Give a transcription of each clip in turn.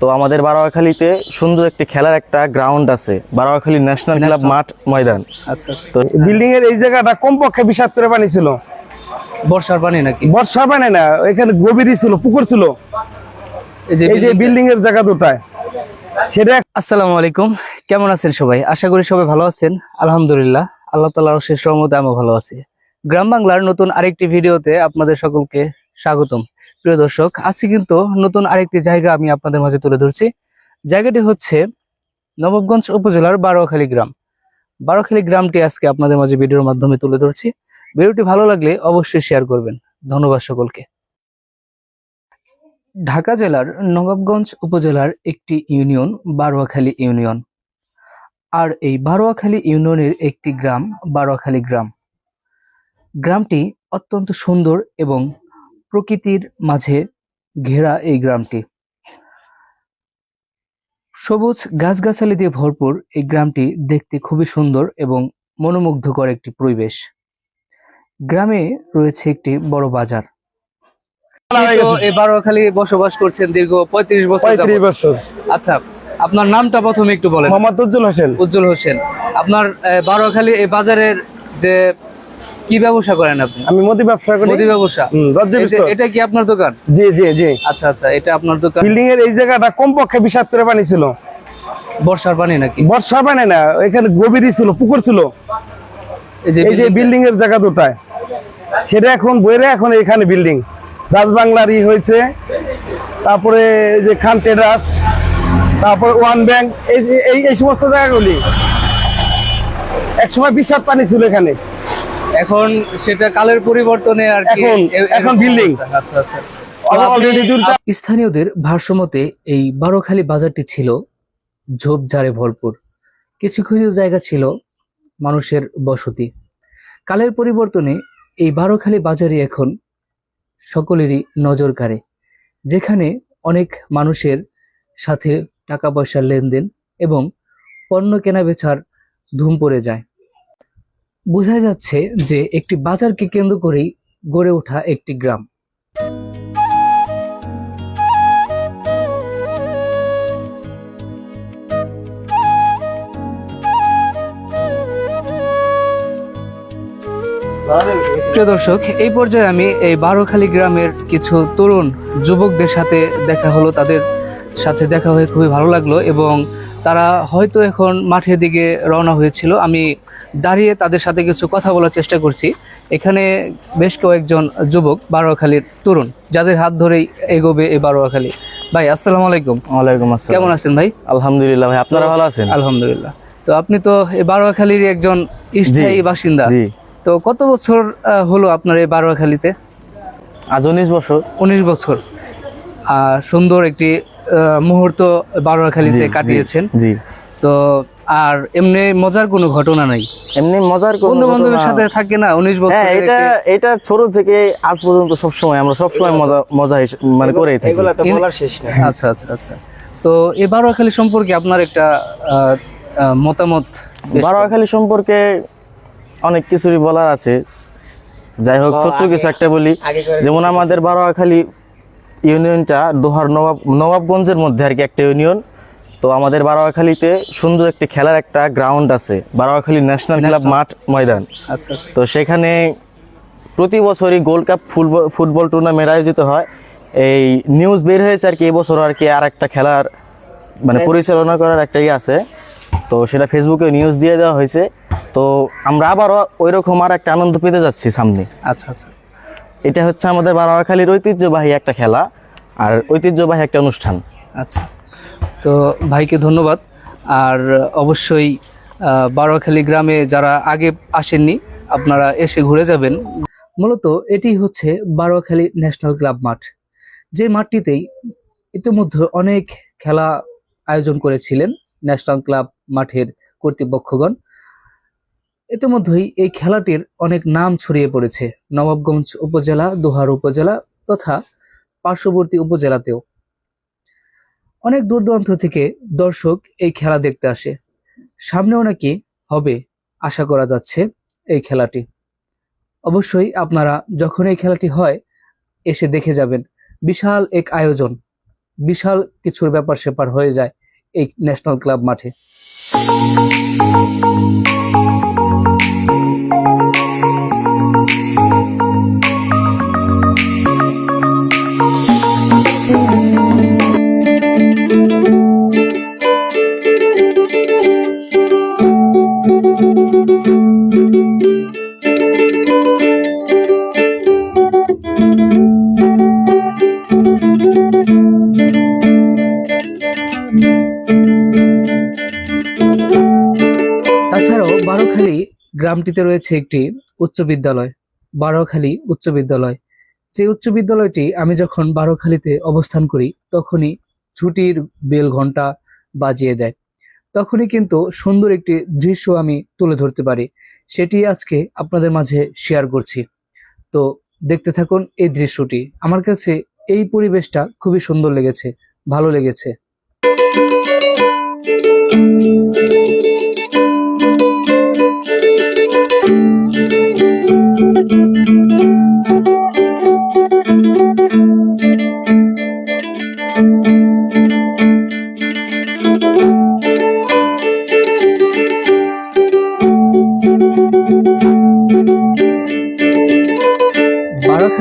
তো আমাদের বারোয়াখালীতে সুন্দর একটি খেলার একটা গ্রাউন্ড আছে বারোয়াখালী ন্যাশনাল ক্লাব মাঠ ময়দান। আচ্ছা আচ্ছা। তো বিল্ডিং এর এই জায়গাটা কমপক্ষে বিষাক্ত পানি ছিল। বর্ষার পানি নাকি? বর্ষা পানি না এখানে গভীরই ছিল পুকুর ছিল। এই যে এই যে বিল্ডিং এর জায়গা দুটায়। সেটা আসসালামু আলাইকুম কেমন আছেন সবাই? আশা করি সবাই ভালো আছেন আলহামদুলিল্লাহ। আল্লাহ তালার শেষ রহমতে আমি ভালো আছি। গ্রাম বাংলার নতুন আরেকটি ভিডিওতে আপনাদের সকলকে স্বাগতম। প্রিয় দর্শক, আজকে কিন্তু নতুন আরেকটি জায়গা আমি আপনাদের মাঝে তুলে ধরছি। জায়গাটি হচ্ছে নবাবগঞ্জ উপজেলার বারোয়াখালী গ্রাম। বারোখালী গ্রামটি আজকে আপনাদের মাঝে ভিডিওর মাধ্যমে তুলে ধরছি। ভিডিওটি ভালো লাগলে অবশ্যই শেয়ার করবেন। ধন্যবাদ সকলকে। ঢাকা জেলার নবাবগঞ্জ উপজেলার একটি ইউনিয়ন বারোয়াখালী ইউনিয়ন। আর এই বারোয়াখালী ইউনিয়নের একটি গ্রাম বারোয়াখালী গ্রাম। গ্রামটি অত্যন্ত সুন্দর এবং প্রকৃতির মাঝে ঘেরা এই গ্রামটি। সবুজ গাছগাছালি দিয়ে ভরপুর এই গ্রামটি দেখতে খুবই সুন্দর এবং মনোমুগ্ধকর একটি পরিবেশ। গ্রামে রয়েছে একটি বড় বাজার। বারোয়াখালী বসবাস করছেন দীর্ঘ পঁয়ত্রিশ বছর বছর। আচ্ছা আপনার নামটা প্রথমে একটু বলেন। মোহাম্মদ উজ্জ্বল হোসেন। উজ্জ্বল হোসেন। আপনার বারোয়াখালী এই বাজারের যে কি ব্যবসা করেন আপনি? আমি মুদি ব্যবসা করি। মুদি ব্যবসা। এটা কি আপনার দোকান? জি জি জি। আচ্ছা আচ্ছা এটা আপনার দোকান? বিল্ডিং এর এই জায়গাটা কমপক্ষে বিষাক্ত পানি ছিল। বর্ষার পানি নাকি? বর্ষা পানি না এখানে গভীরই ছিল পুকুর ছিল। এই যে এই যে বিল্ডিং এর জায়গা দুটায়। সেটা এখন বইরে এখন এখানে বিল্ডিং। রাজবাংলারই হয়েছে। তারপরে এই যে খান ট্রেডার্স তারপর ওয়ান ব্যাংক। এই এই এই সমস্ত জায়গাগুলি। একসময় বিশাল পানি ছিল এখানে। এখন সেটা কালের পরিবর্তনে আর কি এখন- building। আচ্ছা আচ্ছা। আপনি- স্থানীয়দের ভারসাম্যতে এই বারোখালী বাজারটি ছিল ঝোপঝাড়ে ভরপুর। কিছু কিছু জায়গা ছিল মানুষের বসতি। কালের পরিবর্তনে এই বারোখালী বাজারই এখন সকলেরই নজর কাড়ে যেখানে অনেক মানুষের সাথে টাকা পয়সার লেনদেন এবং পণ্য কেনা বেচার ধুম পড়ে যায়। বোঝা যাচ্ছে যে একটি বাজারকে কেন্দ্র করেই গড়ে ওঠা একটি গ্রাম। প্রিয় দর্শক, এই পর্যায়ে আমি এই বারোখালী গ্রামের কিছু তরুণ যুবকদের সাথে দেখা হলো, তাদের সাথে দেখা হয়ে খুবই ভালো লাগল এবং তারা হয়তো এখন মাঠের দিকে রওনা হয়েছিল। আমি দাঁড়িয়ে তাদের সাথে কিছু কথা বলার চেষ্টা করছি। এখানে বেশ কয়েকজন যুবক বারোয়াখালীর তরুণ যাদের হাত ধরেই এগোবে এই বারোয়াখালী। ভাই আসসালামু আলাইকুম। ওয়ালাইকুম আসসালাম। কেমন আছেন ভাই? আলহামদুলিল্লাহ ভাই আপনারা ভালো আছেন? আলহামদুলিল্লাহ। তো আপনি তো এই বারোয়াখালীর একজন স্থায়ী বাসিন্দা। তো কত বছর হলো আপনার এই বারোয়াখালীতে? আজ উনিশ বছর। উনিশ বছর। আহ, সুন্দর একটি মুহূর্ত বারোয়াখালীতে কাটিয়েছেন। জি। তো আর এমনি মজার কোনো ঘটনা নাই? এমনি মজার কোনো বন্ধু বান্ধবের সাথে থাকে না? উনিশ বছর হ্যাঁ এটা এটা ছোট থেকে আজ পর্যন্ত সব সময় আমরা সব সময় মজা মজা মানে করেই থাকি। এগুলা তো বলার শেষ না আচ্ছা আচ্ছা আচ্ছা। তো এই বারোয়াখালী সম্পর্কে আপনার একটা আহ, আহ, মতামত বারোয়াখালী সম্পর্কে অনেক কিছুই বলার আছে। যাই হোক ছোট্ট কিছু একটা বলি। যেমন আমাদের বারোয়াখালী ইউনিয়নটা দোহার নবাব নবাবগঞ্জের মধ্যে আর কি একটা ইউনিয়ন। তো আমাদের বারোয়াখালীতে সুন্দর একটি খেলার একটা গ্রাউন্ড আছে বারোয়াখালী ন্যাশনাল ক্লাব মাঠ ময়দান। আচ্ছা আচ্ছা। তো সেখানে প্রতি বছরই gold cup football football tournament আয়োজিত হয়। এই নিউজ বের হয়েছে আর কি এবছর আর কি আর একটা খেলার মানে পরিচালনা করার একটা ইয়ে আছে। তো সেটা ফেসবুকে নিউজ দিয়ে দেওয়া হয়েছে। তো আমরা আবারও ওই রকম আর একটা আনন্দ পেতে যাচ্ছি সামনে। আচ্ছা আচ্ছা। এটা হচ্ছে আমাদের বারোয়াখালীর ঐতিহ্যবাহী একটা খেলা আর ঐতিহ্যবাহী একটা অনুষ্ঠান। আচ্ছা। তো ভাইকে ধন্যবাদ। আর অবশ্যই বারোয়াখালী গ্রামে যারা আগে আসেননি, আপনারা এসে ঘুরে যাবেন। মূলত এটি হচ্ছে বারোয়াখালী ন্যাশনাল ক্লাব মাঠ। যে মাঠটিতেই ইতিমধ্যে অনেক খেলা আয়োজন করেছিলেন ন্যাশনাল ক্লাব মাঠের কর্তৃপক্ষগণ। ইতিমধ্যেই এই খেলাটির অনেক নাম ছড়িয়ে পড়েছে। নবাবগঞ্জ উপজেলা, দোহার উপজেলা তথা পার্শ্ববর্তী উপজেলাতেও। অনেক দূর দূরান্ত থেকে দর্শক এই খেলা দেখতে আসে। সামনেও নাকি হবে আশা করা যাচ্ছে এই খেলাটি। অবশ্যই আপনারা যখন এই খেলাটি হয়, এসে দেখে যাবেন। বিশাল এক আয়োজন। বিশাল কিছুর ব্যাপার সেপার হয়ে যায় এই ন্যাশনাল ক্লাব মাঠে। তাছাড়াও বারোখালী গ্রামটিতে রয়েছে একটি উচ্চ বিদ্যালয়, বারোখালী উচ্চ বিদ্যালয়। যে উচ্চ বিদ্যালয়টি আমি যখন বারোখালীতে অবস্থান করি, তখনই ছুটির বেল ঘণ্টা বাজিয়ে দেয়। তখনই কিন্তু সুন্দর একটি দৃশ্য আমি তুলে ধরতে পারি। সেটি আজকে আপনাদের মাঝে শেয়ার করছি। তো দেখতে থাকুন এই দৃশ্যটি। আমার কাছে এই পরিবেশটা খুবই সুন্দর লেগেছে, ভালো লেগেছে। বারাখালী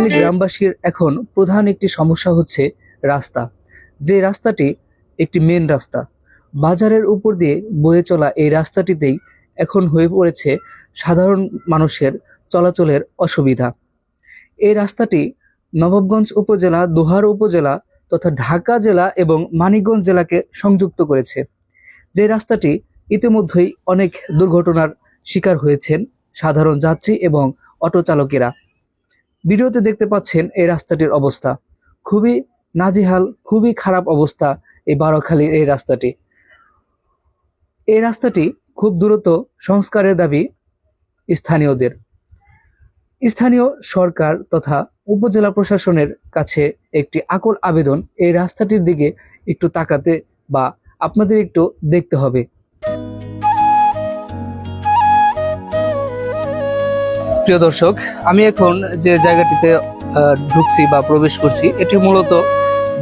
গ্রামবাসীর এখন প্রধান একটি সমস্যা হচ্ছে রাস্তা। যে রাস্তাটি একটি মেন রাস্তা বাজারের উপর দিয়ে বয়ে চলা এই রাস্তাটিতেই এখন হয়ে পড়েছে সাধারণ মানুষের চলাচলের অসুবিধা। এই রাস্তাটি নবাবগঞ্জ উপজেলা, দোহার উপজেলা তথা ঢাকা জেলা এবং মানিকগঞ্জ জেলাকে সংযুক্ত করেছে। যে রাস্তাটি ইতিমধ্যেই অনেক দুর্ঘটনার শিকার হয়েছেন সাধারণ যাত্রী এবং অটো চালকেরা। ভিডিওতে দেখতে পাচ্ছেন এই রাস্তাটির অবস্থা। খুবই নাজিহাল, খুবই খারাপ অবস্থা এই বারোখালীর এই রাস্তাটি। এই রাস্তাটি খুব দ্রুত সংস্কারের দাবি স্থানীয়দের। স্থানীয় সরকার তথা উপজেলা প্রশাসনের কাছে একটি আকল আবেদন এই রাস্তাটির দিকে একটু তাকাতে বা আপনাদের একটু দেখতে হবে। প্রিয় দর্শক, আমি এখন যে জায়গাটিতে ঢুকছি বা প্রবেশ করছি, এটি মূলত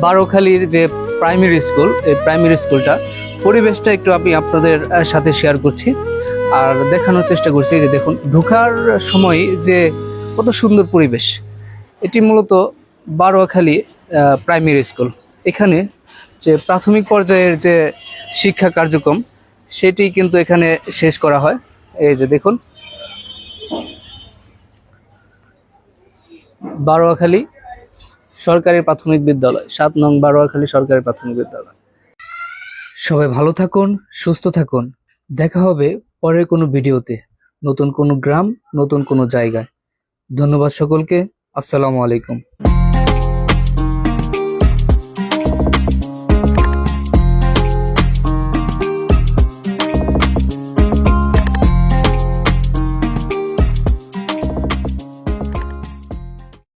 বারোখালীর যে প্রাইমারি স্কুল এই প্রাইমারি স্কুলটা পরিবেশটা একটু আমি আপনাদের সাথে শেয়ার করছি। আর দেখানোর চেষ্টা করছি যে দেখুন, ঢোকার সময় যে কত সুন্দর পরিবেশ, এটি মূলত বারোয়াখালী প্রাইমারি স্কুল এখানে যে প্রাথমিক পর্যায়ের যে শিক্ষা কার্যক্রম, সেটি কিন্তু এখানে শেষ করা হয়। এই যে দেখুন, বারোয়াখালী সরকারি প্রাথমিক বিদ্যালয়, সাত নং বারোয়াখালী সরকারি প্রাথমিক বিদ্যালয়। সবাই ভালো থাকুন, সুস্থ থাকুন। দেখা হবে পরের কোনো ভিডিওতে। নতুন কোনো গ্রাম, নতুন কোনো জায়গায়। ধন্যবাদ সকলকে। আসসালামু আলাইকুম।